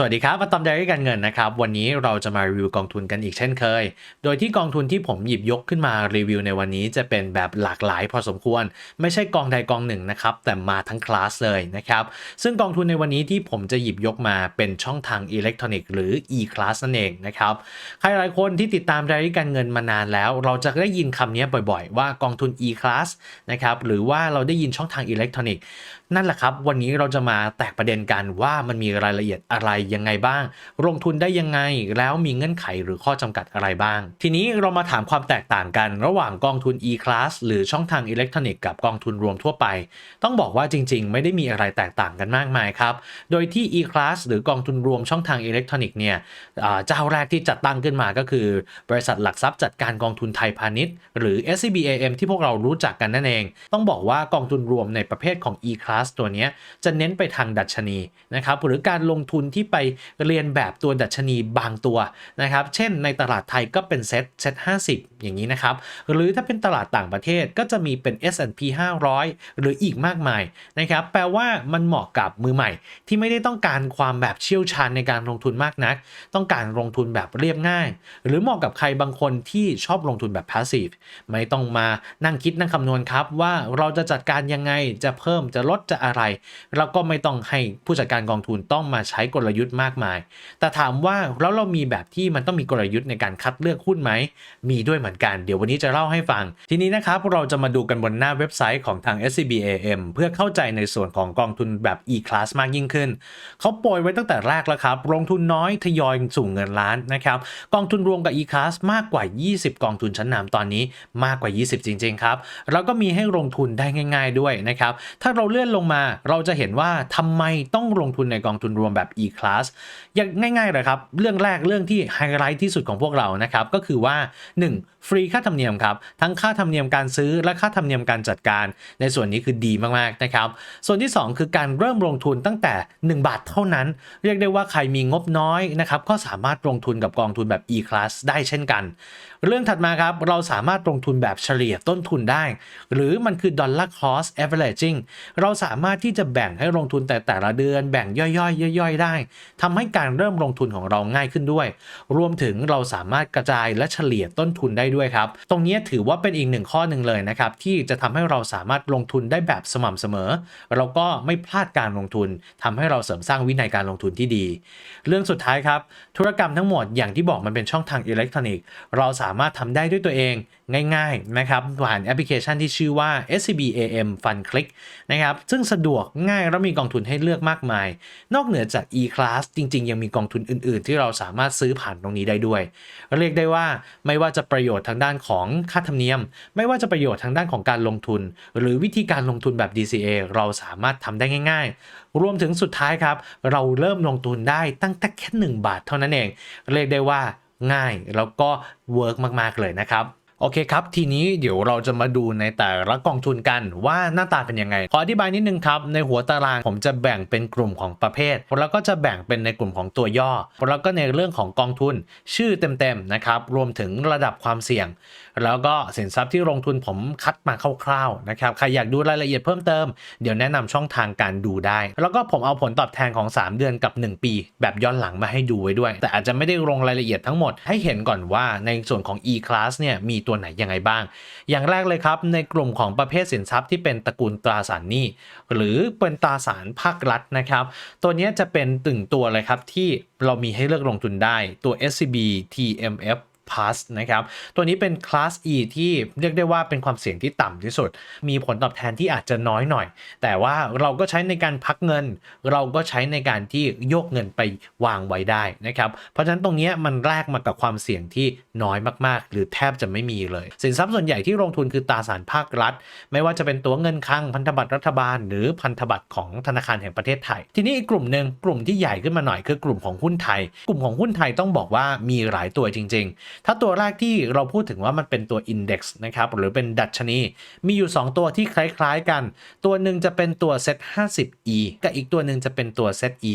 สวัสดีครับมาตอมใจการเงินนะครับ วันนี้เราจะมารีวิวกองทุนกันอีกเช่นเคย โดยที่กองทุนที่ผมหยิบยกขึ้นมารีวิวในวันนี้จะเป็นแบบหลากหลายพอสมควร ไม่ใช่กองใดกองหนึ่งนะครับ แต่มาทั้งคลาสเลยนะครับ ซึ่งกองทุนในวันนี้ที่ผมจะหยิบยกมาเป็นช่องทางอิเล็กทรอนิกส์หรือ e-class นั่นเองนะครับ ใครหลายคนที่ติดตามรายการเงินมานานแล้ว เราจะได้ยินคำนี้บ่อยๆ ว่ากองทุน e-class นะครับหรือว่าเราได้ยินช่องทางอิเล็กทรอนิกส์ นั่นแหละครับ วันนี้เราจะมาแตกประเด็นกันว่ามันมีรายละเอียดอะไรยังไงบ้าง ลงทุนได้ยังไงแล้วมีเงื่อนไขหรือข้อจำกัดอะไรบ้าง ทีนี้เรามาถามความแตกต่างกัน ระหว่างกองทุน e-class หรือช่องทางอิเล็กทรอนิกส์กับกองทุนรวมทั่วไป ต้องบอกว่าจริง ๆ ไม่ได้มีอะไรแตกต่างกันมากมายครับ โดยที่ e-class หรือกองทุนรวมช่องทางอิเล็กทรอนิกส์เนี่ยเจ้าแรกที่จัดตั้งขึ้นมาก็คือ บริษัทหลักทรัพย์จัดการกองทุนไทยพาณิชย์ หรือ SCBAM ที่พวกเรารู้จักกันนั่นเอง ต้องบอกว่ากองทุนรวมในประเภทของ e-class ตัวนี้จะเน้นไปทางดัชนีนะครับหรือการลงทุนที่ไปเรียนแบบตัวดัชนีบางตัวนะครับเช่นในตลาดไทยก็เป็นเซ็ตเซ็ต50อย่างนี้นะครับหรือถ้าเป็นตลาดต่างประเทศก็จะมีเป็น S&P 500 หรืออีกมากมายนะครับแปลว่ามันเหมาะกับมือใหม่ ที่ไม่ได้ต้องการความแบบเชี่ยวชาญในการลงทุนมากนัก ต้องการลงทุนแบบเรียบง่าย หรือเหมาะกับใครบางคนที่ชอบลงทุนแบบ passive ไม่ต้องมานั่งคิดนั่งคำนวณครับว่าเราจะจัดการยังไงจะเพิ่มจะลดจะอะไร เราก็ไม่ต้องให้ผู้จัดการกองทุนต้องมาใช้กลยุทธ์มากมาย แต่ถามว่าแล้วเรามีแบบที่มันต้องมีกลยุทธ์ในการคัดเลือกหุ้นไหม มีด้วยเหมือนกัน เดี๋ยววันนี้จะเล่าให้ฟัง ทีนี้นะครับเราจะมาดูกันบนหน้าเว็บไซต์ของทาง SCBAM เพื่อเข้าใจในส่วนของกองทุนแบบ e-class มากยิ่งขึ้น เขาโปรยไว้ตั้งแต่แรกแล้วครับ ลงทุนน้อยทยอยสู่เงินล้านนะครับกองทุนรวมกับ e-class มากกว่า 20 กองทุนชั้นนำตอนนี้มากกว่า 20 จริง ๆ ครับแล้วก็มีให้ลงทุนได้ง่าย ๆด้วยนะครับถ้าเราเลื่อนลงมา เราจะเห็นว่าทำไมต้องลงทุนในกองทุนรวมแบบ e-class อย่างง่ายๆเลยครับ เรื่องแรกเรื่องที่ไฮไลท์ที่สุดของพวกเรานะครับ ก็คือว่า 1. ฟรีค่าธรรมเนียมครับ ทั้งค่าธรรมเนียมการซื้อและค่าธรรมเนียมการจัดการ ในส่วนนี้คือดีมากๆนะครับ ส่วนที่ 2 คือการเริ่มลงทุนตั้งแต่ 1 บาทเท่านั้น เรียกได้ว่าใครมีงบน้อยนะครับก็สามารถลงทุนกับกองทุนแบบ e-class ได้เช่นกัน เรื่องถัดมาครับเราสามารถลงทุนแบบเฉลี่ยต้นทุนได้ หรือมันคือ dollar cost averaging เราสามารถที่จะแบ่งให้ลงทุนแต่แต่ละเดือนแบ่งย่อยๆย่อยๆ ได้ทำให้การเริ่มลงทุนของเราง่ายขึ้นด้วย รวมถึงเราสามารถกระจายและเฉลี่ยต้นทุนได้ด้วยครับ ตรงนี้ถือว่าเป็นอีกหนึ่งข้อหนึ่งเลยนะครับ ที่จะทำให้เราสามารถลงทุนได้แบบสม่ำเสมอ เราก็ไม่พลาดการลงทุนทำให้เราเสริมสร้างวินัยการลงทุนที่ดี เรื่องสุดท้ายครับ ธุรกรรมทั้งหมดอย่างที่บอกมันเป็นช่องทางอิเล็กทรอนิกส์ เราสามารถทำได้ด้วยตัวเอง ง่ายๆนะครับผ่านแอปพลิเคชันที่ชื่อว่า SCBAM Fund Click นะครับซึ่งสะดวกง่ายและมีกองทุนให้เลือกมากมาย นอกเหนือจาก e-class จริง ๆ ยังมีกองทุนอื่น ๆ ที่เราสามารถซื้อผ่านตรงนี้ได้ด้วย เรียกได้ว่าไม่ว่าจะประโยชน์ทางด้านของค่าธรรมเนียม ไม่ว่าจะประโยชน์ทางด้านของการลงทุน หรือวิธีการลงทุนแบบ DCA เราสามารถทำได้ง่าย ๆ รวมถึงสุดท้ายครับ เราเริ่มลงทุนได้ตั้งแต่แค่ 1 บาทเท่านั้นเอง เรียกได้ว่าง่ายแล้วก็เวิร์กมาก ๆ เลยนะครับ โอเคครับ ทีนี้เดี๋ยวเราจะมาดูในแต่ละกองทุนกันว่าหน้าตาเป็นยังไง ขออธิบายนิดนึงครับ ในหัวตารางผมจะแบ่งเป็นกลุ่มของประเภท แล้วก็จะแบ่งเป็นในกลุ่มของตัวย่อ แล้วก็ในเรื่องของกองทุนชื่อเต็มๆนะครับ รวมถึงระดับความเสี่ยง แล้วก็สินทรัพย์ที่ลงทุนผมคัดมาคร่าวๆนะครับ ใครอยากดูรายละเอียดเพิ่มเติม เดี๋ยวแนะนำช่องทางการดูได้ แล้วก็ผมเอาผลตอบแทนของ 3 เดือนกับ 1 ปี แบบย้อนหลังมาให้ดูไว้ด้วย แต่อาจจะไม่ได้ลงรายละเอียดทั้งหมด ให้เห็นก่อนว่าในส่วนของ e-class เนี่ยมีตัวไหนยังไงบ้าง อย่างแรกเลยครับ ในกลุ่มของประเภทสินทรัพย์ที่เป็นตระกูลตราสารหนี้หรือเป็นตราสารภาครัฐนะครับ ตัวนี้จะเป็นตึงตัวเลยครับที่เรามีให้เลือกลงทุนได้ตัว SCB TMF Plus นะครับ ตัวนี้เป็นคลาส E ที่เรียกได้ว่าเป็นความเสี่ยงที่ต่ำที่สุด มีผลตอบแทนที่อาจจะน้อยหน่อย แต่ว่าเราก็ใช้ในการพักเงิน เราก็ใช้ในการที่โยกเงินไปวางไว้ได้นะครับ เพราะฉะนั้นตรงนี้มันแลกมากับความเสี่ยงที่น้อยมากๆ หรือแทบจะไม่มีเลย สินทรัพย์ส่วนใหญ่ที่ลงทุนคือตราสารภาครัฐ ไม่ว่าจะเป็นตัวเงินคลังพันธบัตรรัฐบาล หรือพันธบัตรของธนาคารแห่งประเทศไทย ทีนี้อีกกลุ่มหนึ่งกลุ่มที่ใหญ่ขึ้นมาหน่อยคือกลุ่มของหุ้นไทย กลุ่มของหุ้นไทยต้องบอกว่ามีหลายตัวจริง ๆถ้าตัวแรกที่เราพูดถึงว่ามันเป็นตัว Index นะครับหรือเป็นดัชนี มีอยู่ 2 ตัวที่คล้ายๆกัน ตัวหนึ่งจะเป็นตัว Set 50 E กับอีกตัวหนึ่งจะเป็นตัว Set E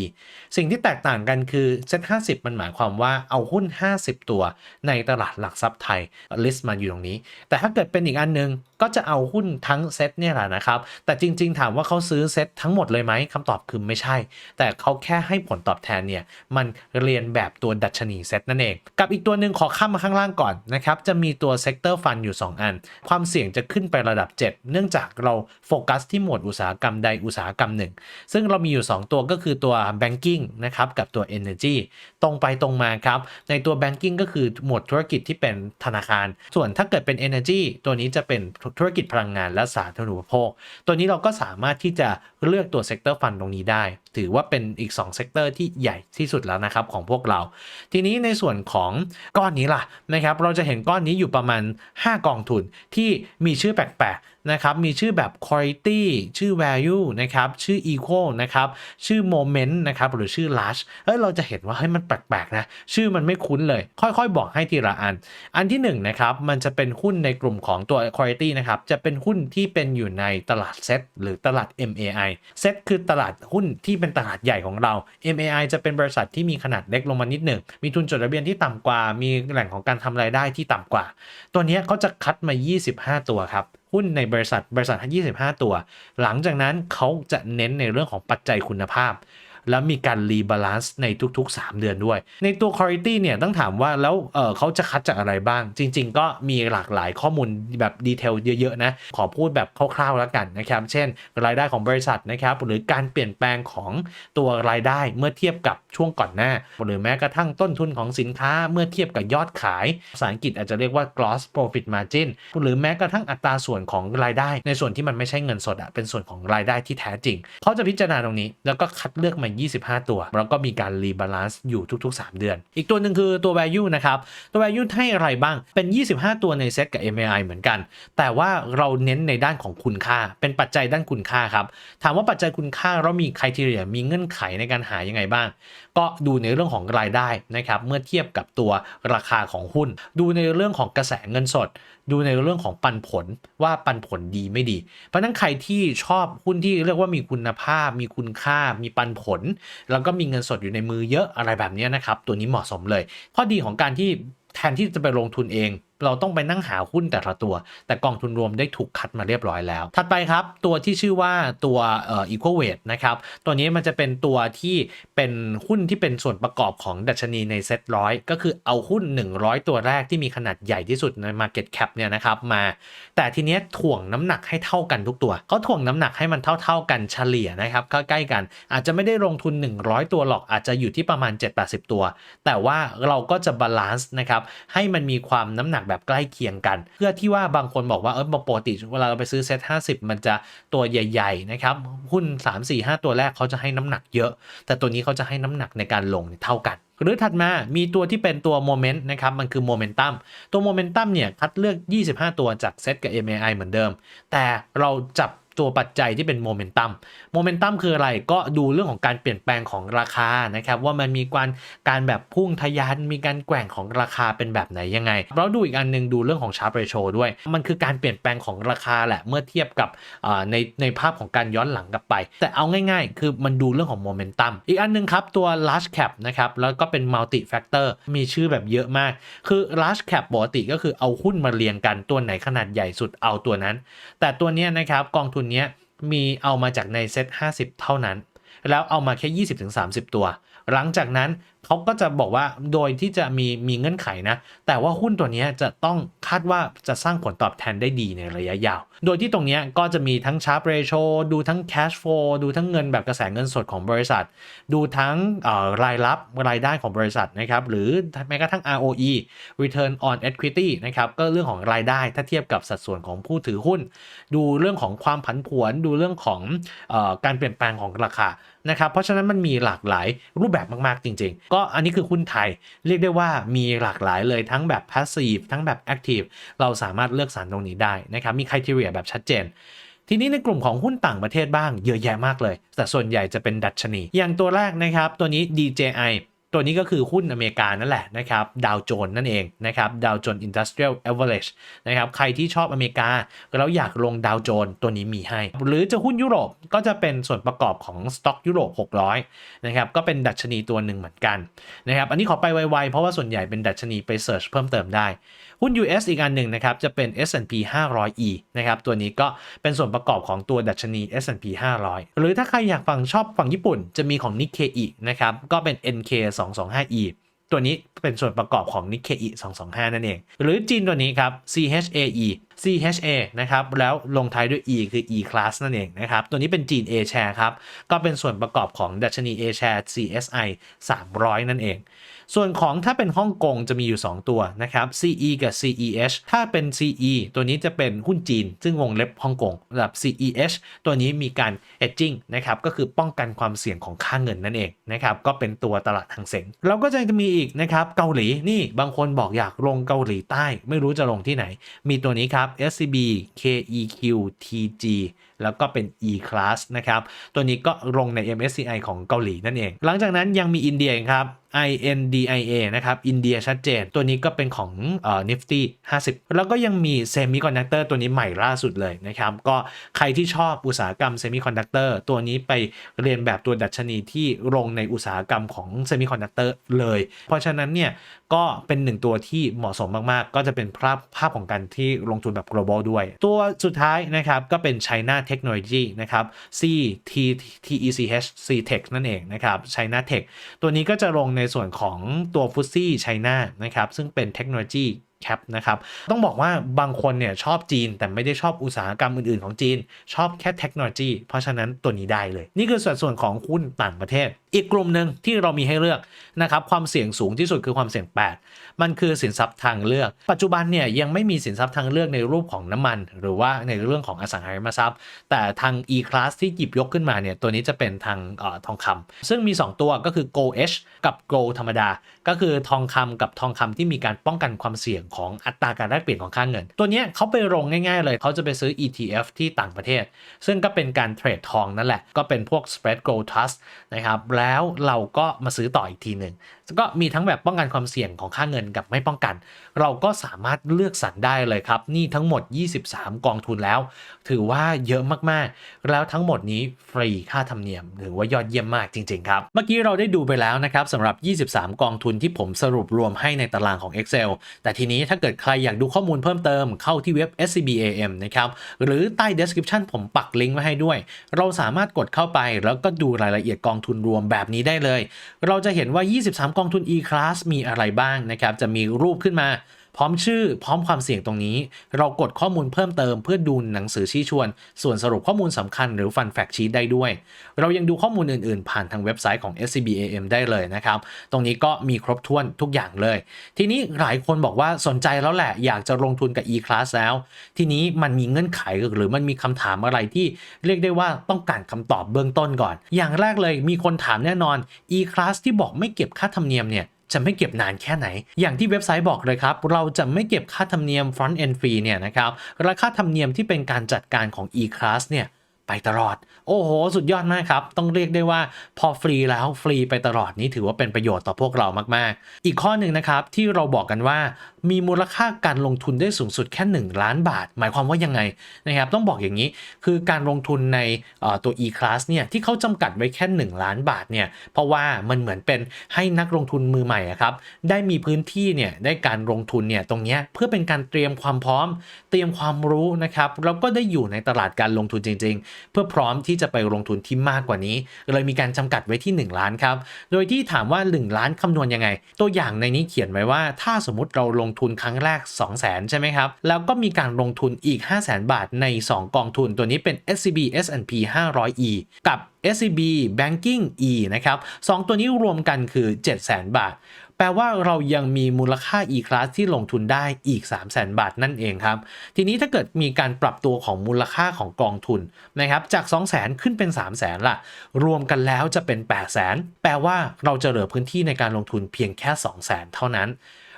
สิ่งที่แตกต่างกันคือ Set 50 มันหมายความว่าเอาหุ้น 50 ตัวในตลาดหลักทรัพย์ไทยลิสต์มาอยู่ตรงนี้ แต่ถ้าเกิดเป็นอีกอันหนึง ก็จะเอาหุ้นทั้งเซตเนี่ยแหละนะครับ แต่จริง ๆ ถามว่าเขาซื้อเซตทั้งหมดเลยไหมคำตอบคือไม่ใช่ แต่เขาแค่ให้ผลตอบแทนเนี่ย มันเรียนแบบตัวดัชนีเซตนั่นเอง กับอีกตัวหนึ่งขอข้ามมาข้างล่างก่อนนะครับ จะมีตัวเซกเตอร์ฟันอยู่ 2 อัน ความเสี่ยงจะขึ้นไประดับ 7 เนื่องจากเราโฟกัสที่หมวดอุตสาหกรรมใดอุตสาหกรรมหนึ่ง ซึ่งเรามีอยู่ 2 ตัวก็คือตัว banking นะครับกับตัว energy ตรงไปตรงมาครับ ในตัว banking ก็คือหมวดธุรกิจที่เป็นธนาคาร ส่วนถ้าเกิดเป็น energy ตัวนี้จะเป็นธุรกิจพลังงานและสาธารณูปโภค ตัวนี้เราก็สามารถที่จะเลือกตัวเซกเตอร์ฟันตรงนี้ได้ ถือว่าเป็นอีก2เซกเตอร์ที่ใหญ่ที่สุดแล้วนะครับของพวกเรา ทีนี้ในส่วนของก้อนนี้ล่ะนะครับ เราจะเห็นก้อนนี้อยู่ประมาณ 5 กองทุนที่มีชื่อแปลกๆ นะครับมีชื่อแบบ quality ชื่อ value นะครับชื่อ equal นะครับชื่อ moment นะครับหรือชื่อ large เอ้ยเราจะเห็นว่าเฮ้ยมันแปลกๆนะชื่อมันไม่คุ้นเลย ค่อยๆ บอกให้ทีละอัน อันที่1นงนะครับมันจะเป็นหุ้นในกลุ่มของตัว quality นะครับจะเป็นหุ้นที่เป็นอยู่ในตลาดเซตหรือตลาด MAI เซตคือตลาดหุ้นที่เป็นตลาดใหญ่ของเรา MAI จะเป็นบริษัทที่มีขนาดเล็กลงมานิดหนึ่งมีทุนจดทะเบียนที่ต่ำกว่า มีแหล่งของการทำรายได้ที่ต่ำกว่า ตัวนี้เขาจะคัดมา 25 ตัวครับ หุ้นในบริษัทบริษัท 25 ตัว หลังจากนั้นเขาจะเน้นในเรื่องของปัจจัยคุณภาพ แล้วมีการรีบาลานซ์ในทุก ๆ 3 เดือนด้วย ในตัว Quality เนี่ยต้องถามว่าแล้วเเขาจะคัดจากอะไรบ้าง จริง ๆ ก็มีหลากหลายข้อมูลแบบดีเทลเยอะๆนะ ขอพูดแบบคร่าวๆแล้วกันนะครับ เช่น รายได้ของบริษัทนะครับหรือการเปลี่ยนแปลงของตัวรายได้เมื่อเทียบกับช่วงก่อนหน้า หรือแม้กระทั่งต้นทุนของสินค้าเมื่อเทียบกับยอดขาย ภาษาอังกฤษอาจจะเรียกว่า gross profit margin หรือแม้กระทั่งอัตราส่วนของรายได้ ในส่วนที่มันไม่ใช่เงินสดอะเป็นส่วนของรายได้ที่แท้จริงเขาจะพิจารณาตรงนี้แล้วก็คัดเลือกมา25 ตัว แล้วก็มีการรีบาลานซ์อยู่ทุก ๆ 3 เดือน อีกตัวหนึ่งคือตัว value นะครับ ตัว value ให้อะไรบ้างเป็น 25 ตัวในเซตกับ MAI เหมือนกัน แต่ว่าเราเน้นในด้านของคุณค่า เป็นปัจจัยด้านคุณค่าครับ ถามว่าปัจจัยคุณค่าเรามีคุณทีเรียมีเงื่อนไขในการหายังไงบ้าง ก็ดูในเรื่องของรายได้นะครับเมื่อเทียบกับตัวราคาของหุ้น ดูในเรื่องของกระแสเงินสดดูในเรื่องของปันผลว่าปันผลดีไม่ดี เพราะนั้นใครที่ชอบหุ้นที่เรียกว่ามีคุณภาพ มีคุณค่า มีปันผล แล้วก็มีเงินสดอยู่ในมือเยอะอะไรแบบนี้นะครับ ตัวนี้เหมาะสมเลย ข้อดีของการที่แทนที่จะไปลงทุนเอง เราต้องไปนั่งหาหุ้นแต่ละตัว แต่กองทุนรวมได้ถูกคัดมาเรียบร้อยแล้ว ถัดไปครับตัวที่ชื่อว่าตัวเอ่อ equal weight นะครับตัวนี้มันจะเป็นตัวที่เป็นหุ้นที่เป็นส่วนประกอบของดัชนีในเซ็ตร้อยก็คือเอาหุ้น 100 ตัวแรกที่มีขนาดใหญ่ที่สุดใน market cap เนี่ยนะครับมา แต่ทีเนี้ยถ่วงน้ำหนักให้เท่ากันทุกตัวเขาถ่วงน้ำหนักให้มันเท่า ๆกันเฉลี่ยนะครับใกล้ๆกัน อาจจะไม่ได้ลงทุน 100 ตัวหรอกอาจจะอยู่ที่ประมาณ 7-80 ตัว แต่ว่าเราก็จะบาลานซ์นะครับให้มันมีความน้ำหนักแบบแบบใกล้เคียงกัน เพื่อที่ว่าบางคนบอกว่าเออปกติเวลาเราไปซื้อเซ็ต50 มันจะตัวใหญ่ ๆ นะครับหุ้น 3 4 5 ตัวแรกเขาจะให้น้ำหนักเยอะ แต่ตัวนี้เขาจะให้น้ำหนักในการลงเท่ากันหรือถัดมา มีตัวที่เป็นตัวโมเมนต์นะครับ มันคือโมเมนตัม ตัวโมเมนตัมเนี่ย คัดเลือก 25 ตัวจากเซตกับ MAI เหมือนเดิม แต่เราจับ ตัวปัจจัยที่เป็นโมเมนตัม โมเมนตัมคืออะไร ก็ดูเรื่องของการเปลี่ยนแปลงของราคานะครับ ว่ามันมีการการแบบพุ่งทะยาน มีการแกว่งของราคาเป็นแบบไหนยังไง เราดูอีกอันหนึงดูเรื่องของชาร์ปเรโชด้วย มันคือการเปลี่ยนแปลงของราคาแหละ เมื่อเทียบกับในในภาพของการย้อนหลังกลับไป แต่เอาง่ายๆ คือมันดูเรื่องของโมเมนตัม อีกอันหนึงครับตัว large cap นะครับ แล้วก็เป็น multi factor มีชื่อแบบเยอะมาก คือ large cap ปกติก็คือเอาหุ้นมาเรียงกัน ตัวไหนขนาดใหญ่สุดเอาตัวนั้น แต่ตัวนี้นะครับกองทุนเนี้ยมีเอามาจากในเซต50 เท่านั้น แล้วเอามาแค่ 20-30 ตัว หลังจากนั้น เขาก็จะบอกว่าโดยที่จะมีมีเงื่อนไขนะ แต่ว่าหุ้นตัวนี้จะต้องคาดว่าจะสร้างผลตอบแทนได้ดีในระยะยาว โดยที่ตรงนี้ก็จะมีทั้งชาร์ปเรโชดูทั้ง cash flow ดูทั้งเงินแบบกระแสเงินสดของบริษัท ดูทั้งรายรับรายได้ของบริษัทนะครับหรือแม้กระทั่ง ROE return on equity นะครับก็เรื่องของรายได้ถ้าเทียบกับสัดส่วนของผู้ถือหุ้น ดูเรื่องของความผันผวน ดูเรื่องของอการเปลี่ยนแปลงของราคานะครับเพราะฉะนั้นมันมีหลากหลายรูปแบบมากๆจริง ๆก็อันนี้คือหุ้นไทย เรียกได้ว่ามีหลากหลายเลยทั้งแบบ passive ทั้งแบบ active เราสามารถเลือกสรรตรงนี้ได้นะครับมี criteria แบบชัดเจนทีนี้ในกลุ่มของหุ้นต่างประเทศบ้างเยอะแยะมากเลย แต่ส่วนใหญ่จะเป็นดัชนี อย่างตัวแรกนะครับ ตัวนี้ DJI ตัวนี้ก็คือหุ้นอเมริกานั่นแหละนะครับดาวโจนนั่นเองนะครับดาวโจนอินดัสเทรียลเอเวอเรจนะครับใครที่ชอบอเมริกาแล้วอยากลงดาวโจนตัวนี้มีให้ หรือจะหุ้นยุโรปก็จะเป็นส่วนประกอบของสต็อกยุโรป600นะครับก็เป็นดัชนีตัวหนึ่งเหมือนกันนะครับอันนี้ขอไปไวๆเพราะว่าส่วนใหญ่เป็นดัชนีไปเสิร์ชเพิ่มเติมได้ หุ้น US อีกอันหนึ่งนะครับจะเป็น S&P 500E นะครับตัวนี้ก็เป็นส่วนประกอบของตัวดัชนี S&P 500 หรือถ้าใครอยากฟังชอบฝั่งญี่ปุ่นจะมีของ Nikkei นะครับก็เป็น NK 225E ตัวนี้เป็นส่วนประกอบของ Nikkei 225 นั่นเอง หรือจีนตัวนี้ครับ CHAE CHA นะครับ แล้วลงท้ายด้วย E คือ E class นั่นเองนะครับ ตัวนี้เป็นจีน A share ครับ ก็เป็นส่วนประกอบของดัชนี A share CSI 300 นั่นเองส่วนของถ้าเป็นฮ่องกงจะมีอยู่ 2 ตัวนะครับ CE กับ CEH ถ้าเป็น CE ตัวนี้จะเป็นหุ้นจีน ซึ่งวงเล็บฮ่องกงระดับ CEH ตัวนี้มีการ hedging นะครับก็คือป้องกันความเสี่ยงของค่าเงินนั่นเองนะครับก็เป็นตัวตลาดทางเซ็งเราก็จะมีอีกนะครับเกาหลีนี่บางคนบอกอยากลงเกาหลีใต้ ไม่รู้จะลงที่ไหน มีตัวนี้ครับ SCB KEQ TG แล้วก็เป็น E class นะครับ ตัวนี้ก็ลงใน MSCI ของเกาหลีนั่นเอง หลังจากนั้นยังมีอินเดียครับ INDIA นะครับ อินเดียชัดเจน ตัวนี้ก็เป็นของเอ่อ Nifty 50 แล้วก็ยังมี Semiconductor ตัวนี้ใหม่ล่าสุดเลยนะครับ ก็ใครที่ชอบอุตสาหกรรม Semiconductor ตัวนี้ไปเรียนแบบตัวดัชนีที่ลงในอุตสาหกรรมของ Semiconductor เลย เพราะฉะนั้นเนี่ยก็เป็นหนึ่งตัวที่เหมาะสมมากๆ ก็จะเป็นภาพภาพของการที่ลงทุนแบบ global ด้วย ตัวสุดท้ายนะครับ ก็เป็น China Technology นะครับ C T T E C H C Tech นั่นเองนะครับ China Tech ตัวนี้ก็จะลงในในส่วนของตัวฟุตซี่ไชน่านะครับซึ่งเป็นเทคโนโลยี แคปนะครับ ต้องบอกว่าบางคนเนี่ยชอบจีน แต่ไม่ได้ชอบอุตสาหกรรมอื่นๆของจีน ชอบแค่เทคโนโลยี เพราะฉะนั้นตัวนี้ได้เลย นี่คือส่วนส่วนของหุ้นต่างประเทศ อีกกลุ่มหนึ่งที่เรามีให้เลือกนะครับความเสี่ยงสูงที่สุดคือความเสี่ยง 8 มันคือสินทรัพย์ทางเลือก ปัจจุบันเนี่ยยังไม่มีสินทรัพย์ทางเลือกในรูปของน้ำมัน หรือว่าในเรื่องของอสังหาริมทรัพย์ แต่ทาง e-class ที่หยิบยกขึ้นมาเนี่ยตัวนี้จะเป็นทางออทองคำซึ่งมี 2 ตัวก็คือ gold h กับ gold ธรรมดา ก็คือทองคำกับทองคำที่มีการป้องกันความเสี่ยงของอัตราการแลกเปลี่ยนของค่าเงิน ตัวนี้เขาไปลงง่ายๆเลยเขาจะไปซื้อ ETF ที่ต่างประเทศ ซึ่งก็เป็นการเทรดทองนั่นแหละ ก็เป็นพวก spread gold trust นะครับแล้วเราก็มาซื้อต่ออีกทีหนึ่งก็มีทั้งแบบป้องกันความเสี่ยงของค่าเงินกับไม่ป้องกัน เราก็สามารถเลือกสรรได้เลยครับ นี่ทั้งหมด 23 กองทุนแล้ว ถือว่าเยอะมากๆ แล้วทั้งหมดนี้ฟรีค่าธรรมเนียมถือว่ายอดเยี่ยมมากจริงๆครับ เมื่อกี้เราได้ดูไปแล้วนะครับสำหรับ 23 กองทุนที่ผมสรุปรวมให้ในตารางของ Excel แต่ทีนี้ถ้าเกิดใครอยากดูข้อมูลเพิ่มเติมเข้าที่เว็บ SCBAM นะครับ หรือใต้ description ผมปักลิงก์ไว้ให้ด้วย เราสามารถกดเข้าไปแล้วก็ดูรายละเอียดกองทุนรวมแบบนี้ได้เลย เราจะเห็นว่า 23 กองทุน E-Class มีอะไรบ้างนะครับ จะมีรูปขึ้นมา พร้อมชื่อ พร้อมความเสี่ยงตรงนี้ เรากดข้อมูลเพิ่มเติมเพื่อดูหนังสือชี้ชวน ส่วนสรุปข้อมูลสำคัญหรือฟันแฟกชีตได้ด้วย เรายังดูข้อมูลอื่นๆ ผ่านทางเว็บไซต์ของ SCBAM ได้เลยนะครับ ตรงนี้ก็มีครบถ้วนทุกอย่างเลย ทีนี้หลายคนบอกว่าสนใจแล้วแหละ อยากจะลงทุนกับ E-Class แล้ว ทีนี้มันมีเงื่อนไขหรือมันมีคำถามอะไรที่เรียกได้ว่าต้องการคำตอบเบื้องต้นก่อน อย่างแรกเลยมีคนถามแน่นอน E-Class ที่บอกไม่เก็บค่าธรรมเนียมเนี่ย จะไม่เก็บนานแค่ไหน อย่างที่เว็บไซต์บอกเลยครับ เราจะไม่เก็บค่าธรรมเนียม front end fee เนี่ยนะครับและค่าธรรมเนียมที่เป็นการจัดการของ e-class เนี่ย ไปตลอด โอ้โห สุดยอดมากครับ ต้องเรียกได้ว่าพอฟรีแล้วฟรีไปตลอดนี้ถือว่าเป็นประโยชน์ต่อพวกเรามาก ๆ อีกข้อหนึ่งนะครับที่เราบอกกันว่า มีมูลค่าการลงทุนได้สูงสุดแค่ 1 ล้านบาท หมายความว่ายังไงนะครับต้องบอกอย่างนี้คือการลงทุนในตัว e-class เนี่ยที่เขาจำกัดไว้แค่ 1 ล้านบาทเนี่ยเพราะว่ามันเหมือนเป็นให้นักลงทุนมือใหม่ครับได้มีพื้นที่เนี่ยได้การลงทุนเนี่ยตรงนี้เพื่อเป็นการเตรียมความพร้อม เตรียมความรู้นะครับแล้วก็ได้อยู่ในตลาดการลงทุนจริง ๆเพื่อพร้อมที่จะไปลงทุนที่มากกว่านี้ เลยมีการจำกัดไว้ที่ 1 ล้านครับ โดยที่ถามว่า 1 ล้านคำนวณยังไง ตัวอย่างในนี้เขียนไว้ว่า ถ้าสมมติเราลงทุนครั้งแรก 2 0 0 0 0 0 ใช่ไหมครับ แล้วก็มีการลงทุนอีก 5 0 0 0 0 0 บาทใน 2 กองทุนตัวนี้เป็น SCB S&P 500E กับ SCB Banking E นะครับสองตัวนี้รวมกันคือ 700,000 บาท แปลว่าเรายังมีมูลค่า e-class ที่ลงทุนได้อีก 3 0 0 0 0 0 บาทนั่นเองครับ ทีนี้ถ้าเกิดมีการปรับตัวของมูลค่าของกองทุนนะครับจาก 2 0 0 0 0 0 ขึ้นเป็น 3 0 0 0 0 0 ล่ะ รวมกันแล้วจะเป็น 8 0 0 0 0 0 แปลว่าเราจะเหลือพื้นที่ในการลงทุนเพียงแค่ 2 0 0 0 0 0 เท่านั้น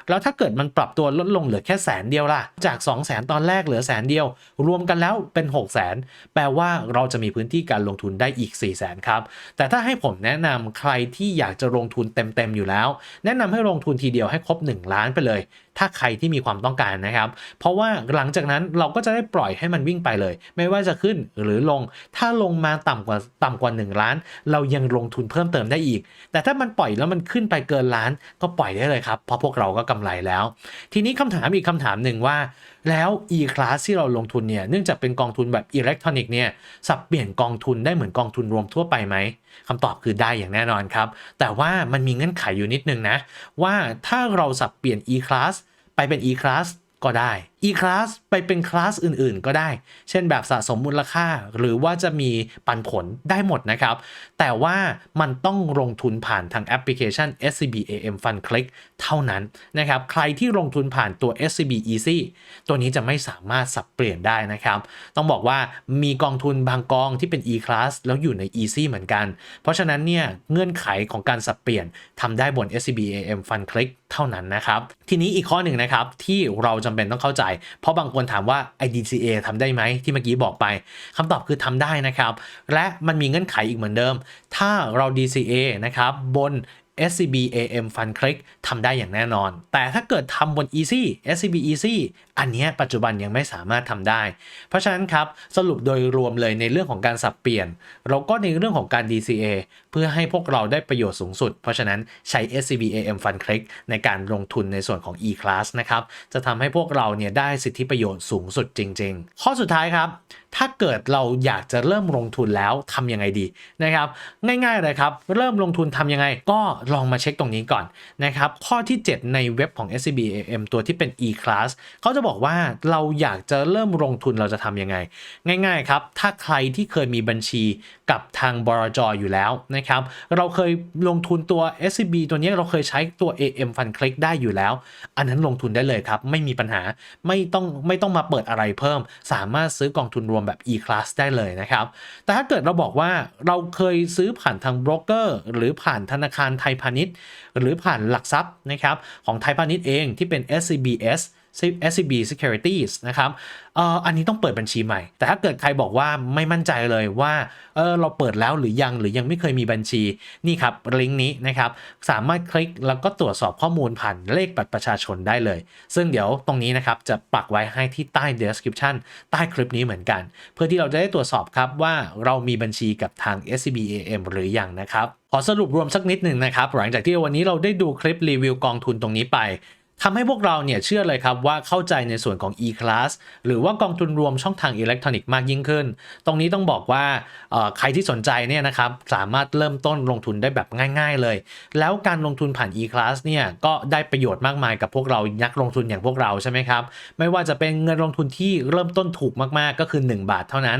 แล้วถ้าเกิดมันปรับตัวลดลงเหลือแค่แสนเดียวล่ะ จาก 2 0 0แสนตอนแรกเหลือแสนเดียว รวมกันแล้วเป็น 6 0แสนแปลว่าเราจะมีพื้นที่การลงทุนได้อีก 4 0 0แสนครับ แต่ถ้าให้ผมแนะนำใครที่อยากจะลงทุนเต็มๆอยู่แล้ว แนะนำให้ลงทุนทีเดียวให้ครบ 1 ล้านไปเลย ถ้าใครที่มีความต้องการนะครับ เพราะว่าหลังจากนั้นเราก็จะได้ปล่อยให้มันวิ่งไปเลย ไม่ว่าจะขึ้นหรือลง ถ้าลงมาต่ำกว่าต่ำกว่า 1 ล้าน เรายังลงทุนเพิ่มเติมได้อีก แต่ถ้ามันปล่อยแล้วมันขึ้นไปเกินล้านก็ปล่อยได้เลยครับเพราะพวกเราก็กำไรแล้ว ทีนี้คำถามอีกคำถามหนึ่งว่า แล้ว e-class ที่เราลงทุนเนี่ยเนื่องจากเป็นกองทุนแบบอิเล็กทรอนิกส์เนี่ยสับเปลี่ยนกองทุนได้เหมือนกองทุนรวมทั่วไปไหมคำตอบคือได้อย่างแน่นอนครับ แต่ว่ามันมีเงื่อนไขอยู่นิดนึงนะ ว่าถ้าเราสับเปลี่ยน e-class ไปเป็น e-class ก็ได้ e-class ไปเป็นคลาสอื่นๆ ก็ได้ เช่นแบบสะสมมูลค่า หรือว่าจะมีปันผลได้หมดนะครับ แต่ว่ามันต้องลงทุนผ่านทางแอปพลิเคชัน SCB AM Fund Click เท่านั้นนะครับ ใครที่ลงทุนผ่านตัว SCB Easy ตัวนี้จะไม่สามารถสับเปลี่ยนได้นะครับ ต้องบอกว่ามีกองทุนบางกองที่เป็น e-class แล้วอยู่ใน Easy เหมือนกัน เพราะฉะนั้นเนี่ยเงื่อนไขของการสับเปลี่ยนทำได้บน SCB AM Fund Click เท่านั้นนะครับ ทีนี้อีกข้อหนึ่งนะครับที่เราจำเป็นต้องเข้าใจ เพราะบางคนถามว่า IDCA ทำได้ไหมที่เมื่อกี้บอกไปคำตอบคือทำได้นะครับ และมันมีเงื่อนไขอีกเหมือนเดิม ถ้าเรา DCA นะครับบน SCB AM Fund Click ทำได้อย่างแน่นอน แต่ถ้าเกิดทำบน Easy SCB Easy อันนี้ปัจจุบันยังไม่สามารถทำได้ เพราะฉะนั้นครับ สรุปโดยรวมเลยในเรื่องของการสับเปลี่ยน เราก็ในเรื่องของการ DCA เพื่อให้พวกเราได้ประโยชน์สูงสุด เพราะฉะนั้นใช้ SCB AM Fund Click ในการลงทุนในส่วนของ E-Class นะครับ จะทำให้พวกเราเนี่ยได้สิทธิประโยชน์สูงสุดจริง ๆ ข้อสุดท้ายครับ ถ้าเกิดเราอยากจะเริ่มลงทุนแล้วทำยังไงดีนะครับ ง่ายๆเลยครับ เริ่มลงทุนทำยังไงก็ลองมาเช็คตรงนี้ก่อนนะครับ ข้อที่ 7 ในเว็บของ SCB AM ตัวที่เป็น E-Class เขาจะบอกว่าเราอยากจะเริ่มลงทุนเราจะทำยังไง ง่าย ๆ ครับ ถ้าใครที่เคยมีบัญชีกับทางบรจออยู่แล้วนะครับ เราเคยลงทุนตัว SCB ตัวนี้เราเคยใช้ตัว AM Fund Click ได้อยู่แล้ว อันนั้นลงทุนได้เลยครับ ไม่มีปัญหาไม่ต้องไม่ต้องมาเปิดอะไรเพิ่ม สามารถซื้อกองทุนรวมแบบ E-Class ได้เลยนะครับ แต่ถ้าเกิดเราบอกว่าเราเคยซื้อผ่านทางโบรกเกอร์หรือผ่านธนาคารไทยพาณิชย์ หรือผ่านหลักทรัพย์นะครับของไทยพาณิชย์เองที่เป็น SCBS SCB Securities นะครับเอ่ออันนี้ต้องเปิดบัญชีใหม่ แต่ถ้าเกิดใครบอกว่าไม่มั่นใจเลยว่าเออเราเปิดแล้วหรือยังหรือยังไม่เคยมีบัญชีนี่ครับลิงก์นี้นะครับสามารถคลิกแล้วก็ตรวจสอบข้อมูลผ่านเลขบัตรประชาชนได้เลย ซึ่งเดี๋ยวตรงนี้นะครับจะปักไว้ให้ที่ใต้ description ใต้คลิปนี้เหมือนกัน เพื่อที่เราจะได้ตรวจสอบครับว่าเรามีบัญชีกับทาง SCB AM หรือยังนะครับขอสรุปรวมสักนิดหนึ่งนะครับหลังจากที่วันนี้เราได้ดูคลิปรีวิวกองทุนตรงนี้ไป ทำให้พวกเราเนี่ยเชื่อเลยครับว่าเข้าใจในส่วนของ e-class หรือว่ากองทุนรวมช่องทางอิเล็กทรอนิกส์มากยิ่งขึ้น ตรงนี้ต้องบอกว่าใครที่สนใจเนี่ยนะครับสามารถเริ่มต้นลงทุนได้แบบง่าย ๆเลย แล้วการลงทุนผ่าน e-class เนี่ยก็ได้ประโยชน์มากมายกับพวกเรานักลงทุนอย่างพวกเราใช่ไหมครับ ไม่ว่าจะเป็นเงินลงทุนที่เริ่มต้นถูกมากๆก็คือ 1 บาทเท่านั้น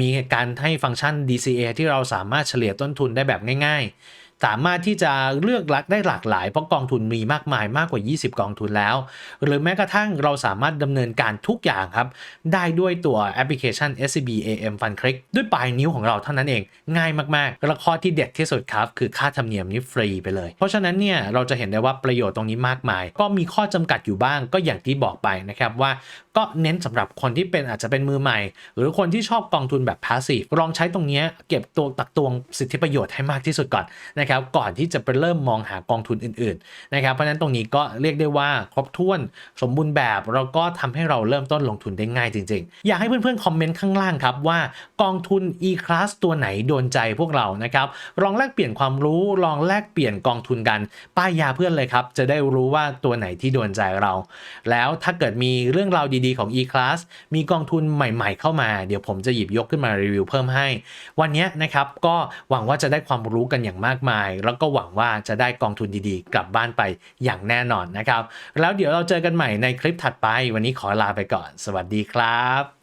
มีการให้ฟังก์ชัน DCA ที่เราสามารถเฉลี่ยต้นทุนได้แบบง่าย ๆ สามารถที่จะเลือกรักได้หลากหลายเพราะกองทุนมีมากมายมากกว่า 20 กองทุนแล้ว หรือแม้กระทั่งเราสามารถดำเนินการทุกอย่างครับ ได้ด้วยตัวแอปพลิเคชัน SCB AM Fund Click ด้วยปลายนิ้วของเราเท่านั้นเอง ง่ายมากๆและข้อที่เด็ดที่สุดครับ คือค่าธรรมเนียมนี้ฟรีไปเลย เพราะฉะนั้นเนี่ยเราจะเห็นได้ว่าประโยชน์ตรงนี้มากมาย ก็มีข้อจำกัดอยู่บ้างก็อย่างที่บอกไปนะครับว่าก็เน้นสำหรับคนที่เป็นอาจจะเป็นมือใหม่ หรือคนที่ชอบกองทุนแบบพาสซีฟลองใช้ตรงนี้เก็บตัวตักตวงสิทธิประโยชน์ให้มากที่สุดก่อนนะครับก่อนที่จะไปเริ่มมองหากองทุนอื่นๆนะครับเพราะฉะนั้นตรงนี้ก็เรียกได้ว่าครบถ้วนสมบูรณ์แบบแล้วก็ทำให้เราเริ่มต้นลงทุนได้ง่ายจริง ๆ อยากให้เพื่อนๆคอมเมนต์ข้างล่างครับว่ากองทุน e-class ตัวไหนโดนใจพวกเรานะครับลองแลกเปลี่ยนความรู้ลองแลกเปลี่ยนกองทุนกันป้ายยาเพื่อนเลยครับจะได้รู้ว่าตัวไหนที่โดนใจเรา แล้วถ้าเกิดมีเรื่องราวดีๆของ e-class มีกองทุนใหม่ๆ เข้ามา เดี๋ยวผมจะหยิบยกขึ้นมารีวิวเพิ่มให้ วันนี้นะครับก็หวังว่าจะได้ความรู้กันอย่างมากมายาย แล้วก็หวังว่าจะได้กองทุนดีๆ กลับบ้านไปอย่างแน่นอนนะครับ แล้วเดี๋ยวเราเจอกันใหม่ในคลิปถัดไป วันนี้ขอลาไปก่อน สวัสดีครับ